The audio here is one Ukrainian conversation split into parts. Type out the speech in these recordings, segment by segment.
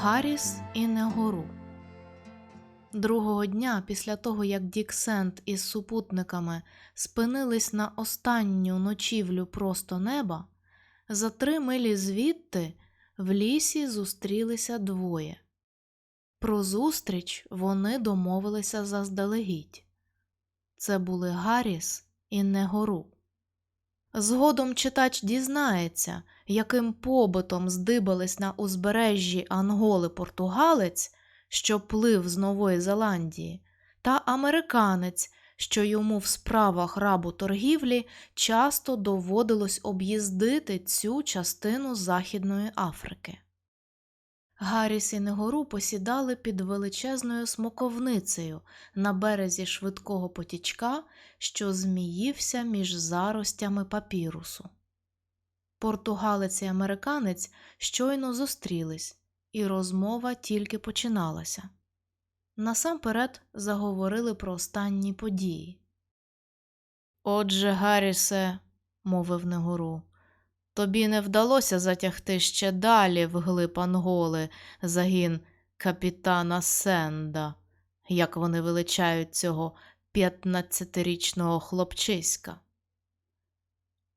Гарріс і Негору. Другого дня, після того, як Дік Сент із супутниками спинились на останню ночівлю просто неба, за три милі звідти в лісі зустрілися двоє. Про зустріч вони домовилися заздалегідь. Це були Гарріс і Негору. Згодом читач дізнається, яким побитом здибались на узбережжі Анголи португалець, що плив з Нової Зеландії, та американець, що йому в справах рабу торгівлі часто доводилось об'їздити цю частину Західної Африки. Гарріс і Негору посідали під величезною смоковницею на березі швидкого потічка, що зміївся між заростями папірусу. Португалець і американець щойно зустрілись, і розмова тільки починалася. Насамперед заговорили про останні події. Отже, Гаррісе, мовив Негору, тобі не вдалося затягти ще далі вглиб Анголи загін капітана Сенда, як вони величають цього п'ятнадцятирічного хлопчиська.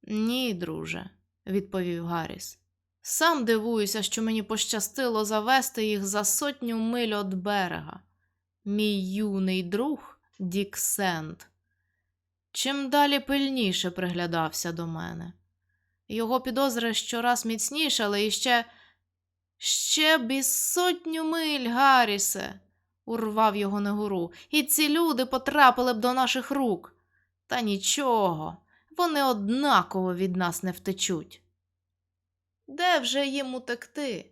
Ні, друже, відповів Гарріс. Сам дивуюся, що мені пощастило завести їх за сотню миль від берега. Мій юний друг Дік Сент. Чим далі пильніше приглядався до мене. Його підозри щораз міцнішали і ще. Ще б сотню миль, Гаррісе, урвав його негуру, і ці люди потрапили б до наших рук. Та нічого, вони однаково від нас не втечуть. Де вже їм утекти?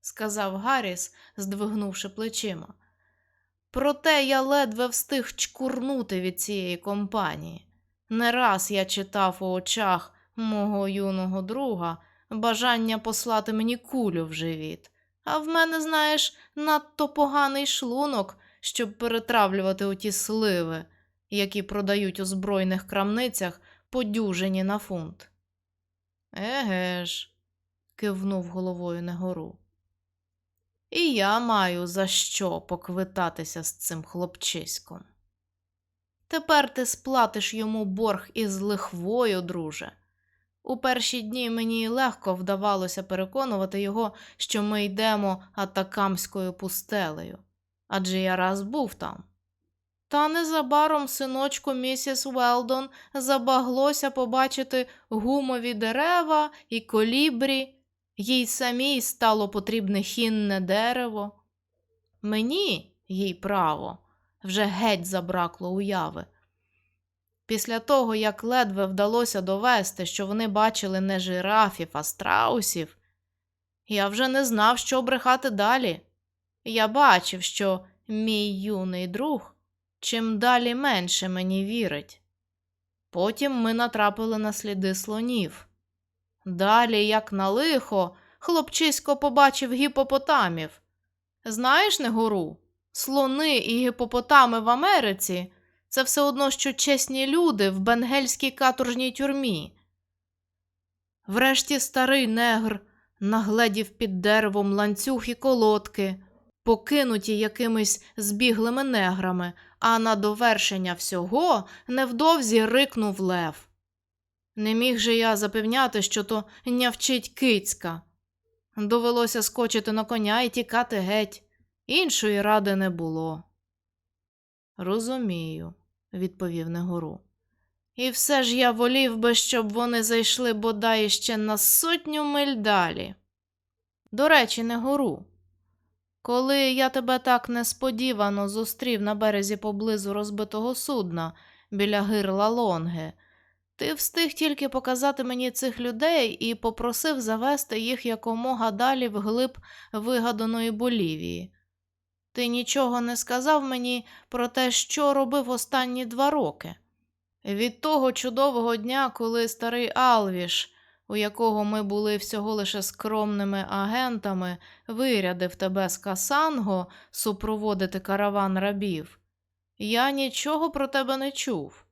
сказав Гарріс, здвигнувши плечима. Проте я ледве встиг чкурнути від цієї компанії. Не раз я читав у очах мого юного друга бажання послати мені кулю в живіт, а в мене, знаєш, надто поганий шлунок, щоб перетравлювати оті сливи, які продають у збройних крамницях подюжені на фунт. Еге ж, кивнув головою Негору. І я маю за що поквитатися з цим хлопчиськом. Тепер ти сплатиш йому борг із лихвою, друже. У перші дні мені легко вдавалося переконувати його, що ми йдемо атакамською пустелею, адже я раз був там. Та незабаром синочку місіс Велдон забаглося побачити гумові дерева і колібрі, їй самій стало потрібне хінне дерево. Мені, їй право, вже геть забракло уяви. Після того, як ледве вдалося довести, що вони бачили не жирафів, а страусів, я вже не знав, що брехати далі. Я бачив, що мій юний друг чим далі менше мені вірить. Потім ми натрапили на сліди слонів. Далі, як на лихо, хлопчисько побачив гіпопотамів. Знаєш, Негору, слони і гіпопотами в Америці це все одно, що чесні люди в бенгельській каторжній тюрмі. Врешті старий негр нагледів під деревом ланцюг і колодки, покинуті якимись збіглими неграми, а на довершення всього невдовзі рикнув лев. Не міг же я запевняти, що то нявчить кицька. Довелося скочити на коня і тікати геть. Іншої ради не було. Розумію, відповів Негору. І все ж я волів би, щоб вони зайшли бодай ще на сотню миль далі. До речі, Негору, коли я тебе так несподівано зустрів на березі поблизу розбитого судна біля гирла Лонги, ти встиг тільки показати мені цих людей і попросив завести їх якомога далі вглиб вигаданої Болівії. Ти нічого не сказав мені про те, що робив останні два роки. Від того чудового дня, коли старий Алвіш, у якого ми були всього лише скромними агентами, вирядив тебе з Касанго супроводити караван рабів, я нічого про тебе не чув.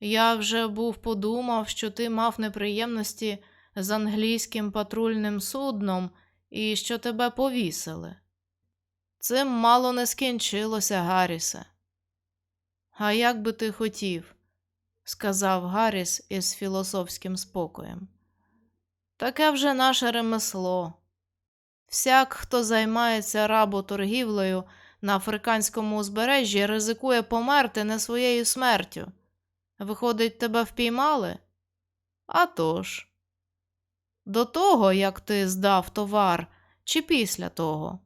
Я вже був подумав, що ти мав неприємності з англійським патрульним судном і що тебе повісили. Цим мало не скінчилося, Гаррісе. А як би ти хотів, сказав Гарріс із філософським спокоєм. Таке вже наше ремесло. Всяк, хто займається работоргівлею на африканському узбережжі, ризикує померти не своєю смертю. Виходить, тебе впіймали? А тож. До того, як ти здав товар, чи після того?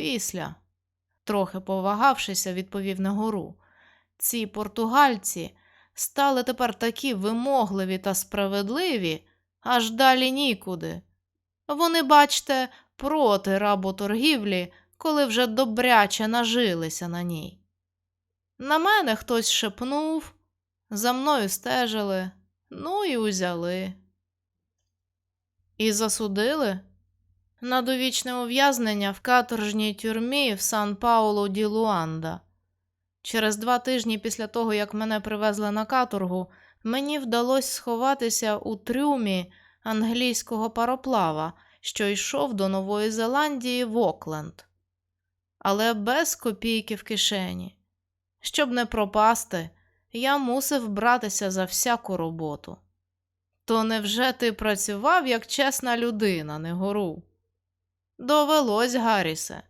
Після, трохи повагавшися, відповів Негору. Ці португальці стали тепер такі вимогливі та справедливі, аж далі нікуди. Вони, бачте, проти работоргівлі, коли вже добряче нажилися на ній. На мене хтось шепнув, за мною стежили, ну і узяли. І засудили на довічне ув'язнення в каторжній тюрмі в Сан Пауло ді Луанда. Через два тижні після того, як мене привезли на каторгу, мені вдалося сховатися у трюмі англійського пароплава, що йшов до Нової Зеландії в Окленд. Але без копійки в кишені. Щоб не пропасти, я мусив братися за всяку роботу. То невже ти працював як чесна людина, не гору? Довелось, Гаррісе.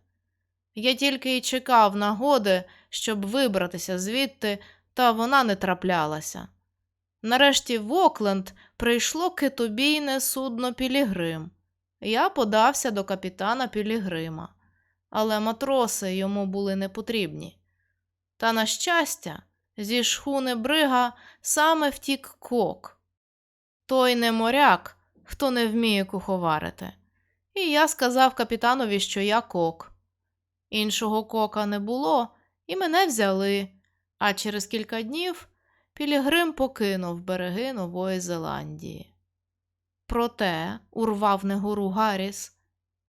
Я тільки й чекав нагоди, щоб вибратися звідти, та вона не траплялася. Нарешті в Окленд прийшло китобійне судно Пілігрим. Я подався до капітана Пілігрима, але матроси йому були не потрібні. Та, на щастя, зі шхуни брига саме втік кок. Той не моряк, хто не вміє куховарити. І я сказав капітанові, що я кок. Іншого кока не було, і мене взяли, а через кілька днів Пілігрим покинув береги Нової Зеландії. Проте урвав негору Гарріс,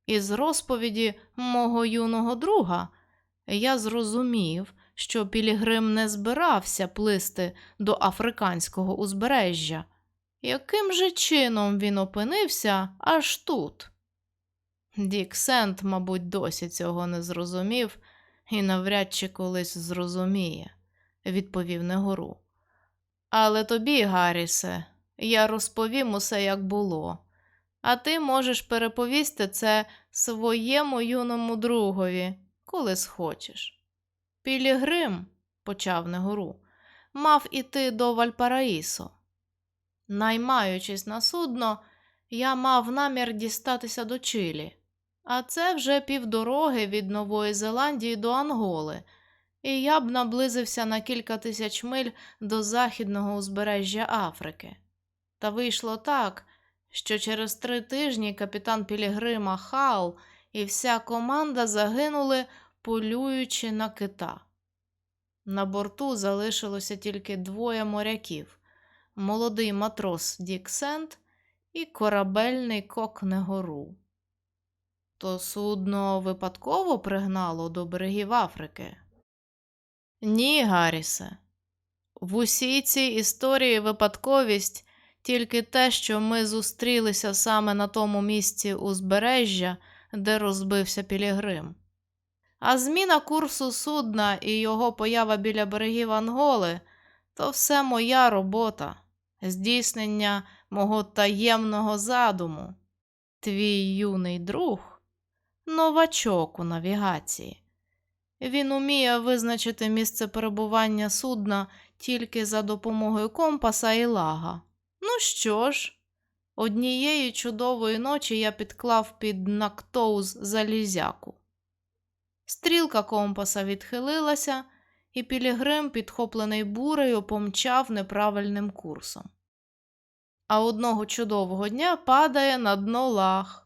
із розповіді мого юного друга я зрозумів, що Пілігрим не збирався плисти до африканського узбережжя. Яким же чином він опинився аж тут? Дік Сент, мабуть, досі цього не зрозумів і навряд чи колись зрозуміє, відповів Негору. Але тобі, Гаррісе, я розповім усе, як було, а ти можеш переповісти це своєму юному другові, коли схочеш. Пілігрим, почав Негору, мав іти до Вальпараїсо. Наймаючись на судно, я мав намір дістатися до Чилі, а це вже півдороги від Нової Зеландії до Анголи, і я б наблизився на кілька тисяч миль до західного узбережжя Африки. Та вийшло так, що через три тижні капітан Пілігрима Хал і вся команда загинули, полюючи на кита. На борту залишилося тільки двоє моряків молодий матрос Дік Сент і корабельний кок Негору. То судно випадково пригнало до берегів Африки? Ні, Гаррісе. В усій цій історії випадковість тільки те, що ми зустрілися саме на тому місці узбережжя, де розбився Пілігрим. А зміна курсу судна і його поява біля берегів Анголи то все моя робота, здійснення мого таємного задуму. Твій юний друг новачок у навігації. Він уміє визначити місце перебування судна тільки за допомогою компаса і лага. Ну що ж, однієї чудової ночі я підклав під Нактоуз залізяку. Стрілка компаса відхилилася, і Пілігрим, підхоплений бурею, помчав неправильним курсом. А одного чудового дня падає на дно лаг.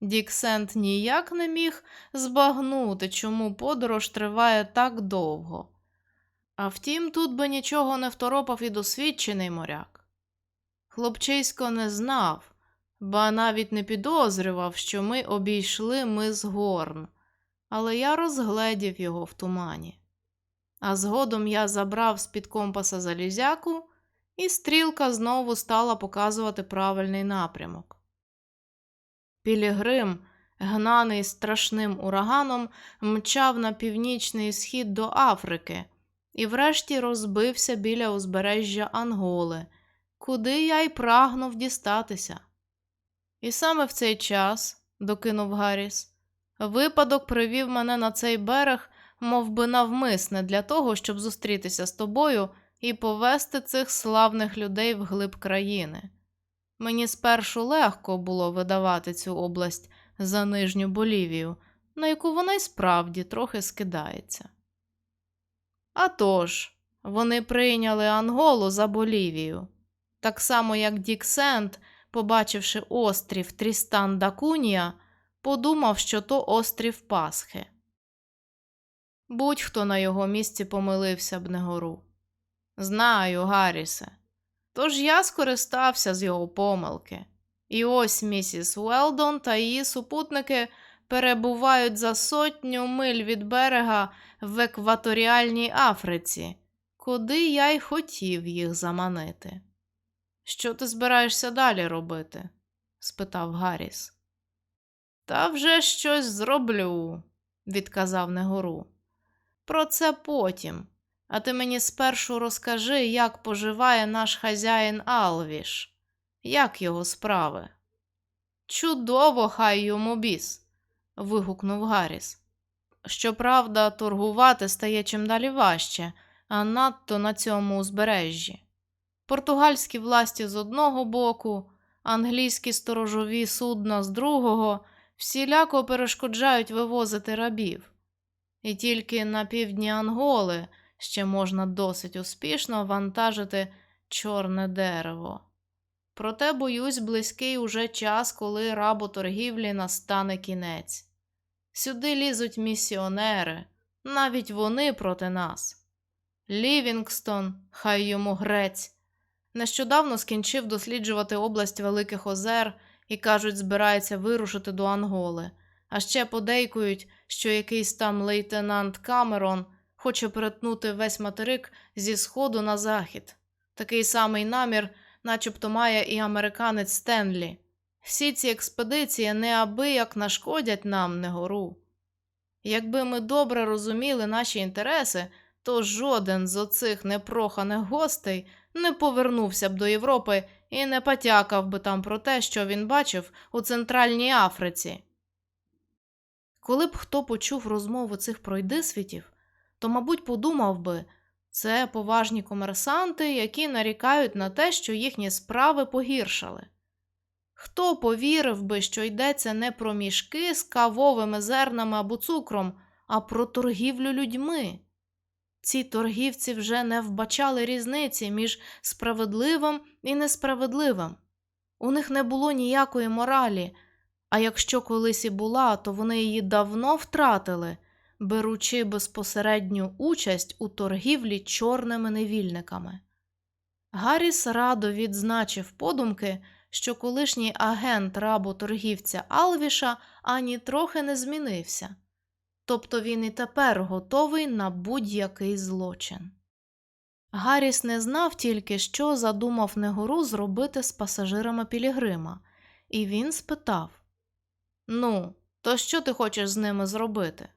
Діксент ніяк не міг збагнути, чому подорож триває так довго. А втім, тут би нічого не второпав і досвідчений моряк. Хлопчисько не знав, ба навіть не підозрював, що ми обійшли мис Горн, але я розгледів його в тумані. А згодом я забрав з-під компаса залізяку, і стрілка знову стала показувати правильний напрямок. Пілігрим гнаний страшним ураганом, мчав на північний схід до Африки і врешті розбився біля узбережжя Анголи, куди я й прагнув дістатися. І саме в цей час, докинув Гарріс, випадок привів мене на цей берег, мов би навмисне для того, щоб зустрітися з тобою і повести цих славних людей вглиб країни. Мені спершу легко було видавати цю область за нижню Болівію, на яку вона й справді трохи скидається. А тож, вони прийняли Анголу за Болівію, так само як Дік Сент, побачивши острів Трістан да Кунія, подумав, що то острів Пасхи. Будь-хто на його місці помилився б не гору. Знаю, Гаррісе. Тож я скористався з його помилки. І ось місіс Уелдон та її супутники перебувають за сотню миль від берега в екваторіальній Африці, куди я й хотів їх заманити. Що ти збираєшся далі робити? спитав Гарріс. Та вже щось зроблю, відказав Негору. Про це потім. А ти мені спершу розкажи, як поживає наш хазяїн Алвіш, як його справи. Чудово, хай йому біс. вигукнув Гарріс. Щоправда, торгувати стає чим далі важче, а надто на цьому узбережжі. Португальські власті з одного боку, англійські сторожові судна з другого всіляко перешкоджають вивозити рабів. І тільки на півдні Анголи ще можна досить успішно вантажити чорне дерево. Проте, боюсь, близький уже час, коли работоргівлі настане кінець. Сюди лізуть місіонери, навіть вони проти нас. Лівінгстон, хай йому грець, нещодавно скінчив досліджувати область Великих Озер і, кажуть, збирається вирушити до Анголи, а ще подейкують, що якийсь там лейтенант Камерон хоче перетнути весь материк зі сходу на захід. Такий самий намір, начебто має і американець Стенлі. Всі ці експедиції неабияк нашкодять нам, негору. Якби ми добре розуміли наші інтереси, то жоден з оцих непроханих гостей не повернувся б до Європи і не потякав би там про те, що він бачив у Центральній Африці. Коли б хто почув розмову цих пройдисвітів, то, мабуть, подумав би, це поважні комерсанти, які нарікають на те, що їхні справи погіршали. Хто повірив би, що йдеться не про мішки з кавовими зернами або цукром, а про торгівлю людьми? Ці торгівці вже не вбачали різниці між справедливим і несправедливим. У них не було ніякої моралі, а якщо колись і була, то вони її давно втратили, беручи безпосередню участь у торгівлі чорними невільниками. Гарріс радо відзначив подумки, що колишній агент работоргівця Алвіша ані трохи не змінився, тобто він і тепер готовий на будь-який злочин. Гарріс не знав тільки, що задумав Негору зробити з пасажирами Пілігрима, і він спитав Ну, то що ти хочеш з ними зробити?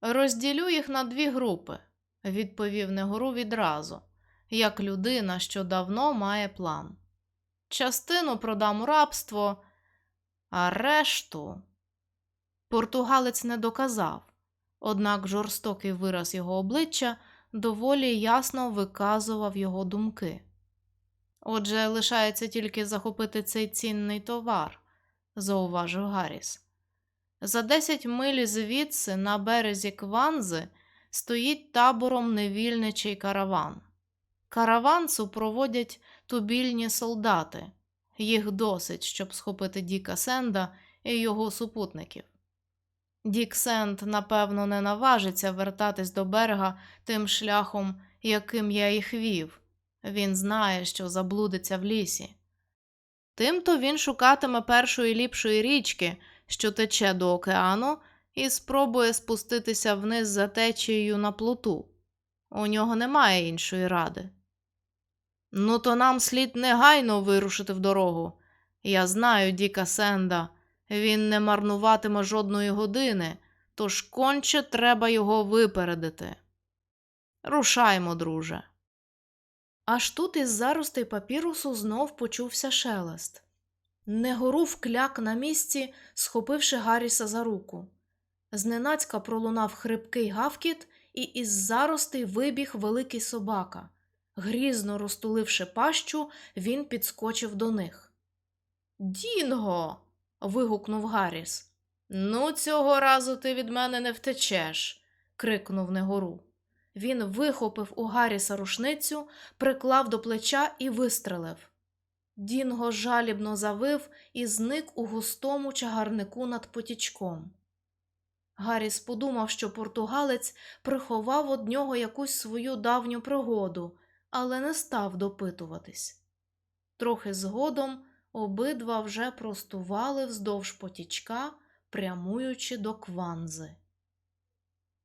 Розділю їх на дві групи, відповів Негору відразу, як людина, що давно має план. Частину продам у рабство, а решту. Португалець не доказав, однак жорстокий вираз його обличчя доволі ясно виказував його думки. Отже, лишається тільки захопити цей цінний товар, зауважив Гарріс. За десять миль звідси на березі Кванзи стоїть табором невільничий караван. Караван супроводять тубільні солдати, їх досить, щоб схопити Діка Сенда і його супутників. Дік Сенд, напевно, не наважиться вертатись до берега тим шляхом, яким я їх вів. Він знає, що заблудиться в лісі. Тимто він шукатиме першої ліпшої річки, що тече до океану, і спробує спуститися вниз за течією на плоту. У нього немає іншої ради. Ну, то нам слід негайно вирушити в дорогу. Я знаю Діка Сенда. Він не марнуватиме жодної години, тож конче треба його випередити. Рушаймо, друже. Аж тут із заростей папірусу знов почувся шелест. Негору вкляк на місці, схопивши Гарріса за руку. Зненацька пролунав хрипкий гавкіт, і із заростей вибіг великий собака. Грізно розтуливши пащу, він підскочив до них. Дінго. вигукнув Гарріс. Ну, цього разу ти від мене не втечеш. крикнув Негору. Він вихопив у Гарріса рушницю, приклав до плеча і вистрелив. Дінго жалібно завив і зник у густому чагарнику над потічком. Гарріс подумав, що португалець приховав од нього якусь свою давню пригоду, але не став допитуватись. Трохи згодом обидва вже простували вздовж потічка, прямуючи до кванзи.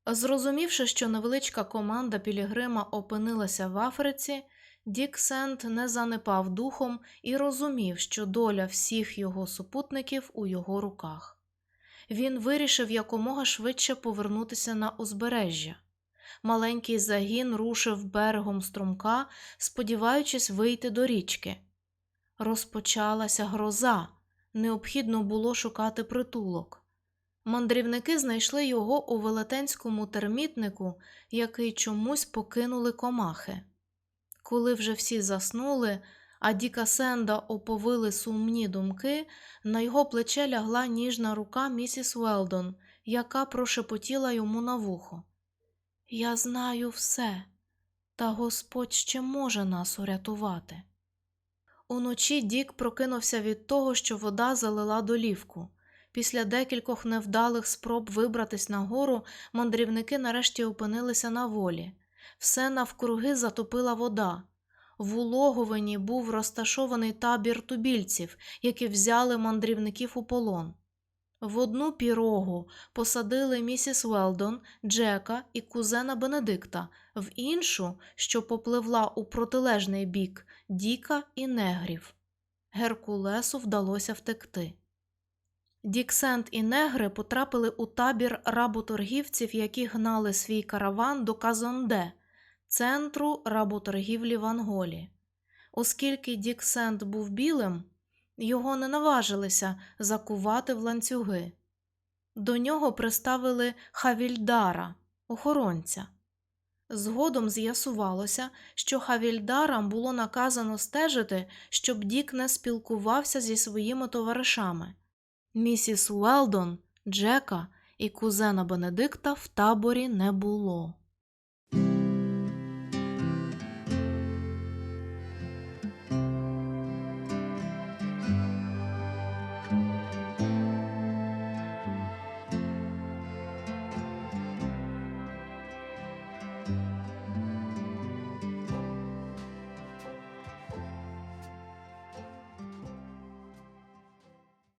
Зрозумівши, що невеличка команда Пілігрима опинилася в Африці, Дік Сент не занепав духом і розумів, що доля всіх його супутників у його руках. Він вирішив якомога швидше повернутися на узбережжя. Маленький загін рушив берегом струмка, сподіваючись вийти до річки. Розпочалася гроза, необхідно було шукати притулок. Мандрівники знайшли його у велетенському термітнику, який чомусь покинули комахи. Коли вже всі заснули, а Діка Сенда оповили сумні думки, на його плече лягла ніжна рука місіс Велдон, яка прошепотіла йому на вухо. Я знаю все, та Господь ще може нас урятувати. Уночі Дік прокинувся від того, що вода залила долівку. Після декількох невдалих спроб вибратись на гору, мандрівники нарешті опинилися на волі. Все навкруги затопила вода. В улоговині був розташований табір тубільців, які взяли мандрівників у полон. В одну пірогу посадили місіс Велдон, Джека і кузена Бенедикта, в іншу, що попливла у протилежний бік, Діка і негрів. Геркулесу вдалося втекти. Діксент і негри потрапили у табір работоргівців, які гнали свій караван до Казонде, центру работоргівлі в Анголі. Оскільки Діксент був білим, його не наважилися закувати в ланцюги. До нього приставили Хавільдара, охоронця. Згодом з'ясувалося, що Хавільдарам було наказано стежити, щоб Дік не спілкувався зі своїми товаришами. Місіс Уелдон, Джека і кузена Бенедикта в таборі не було.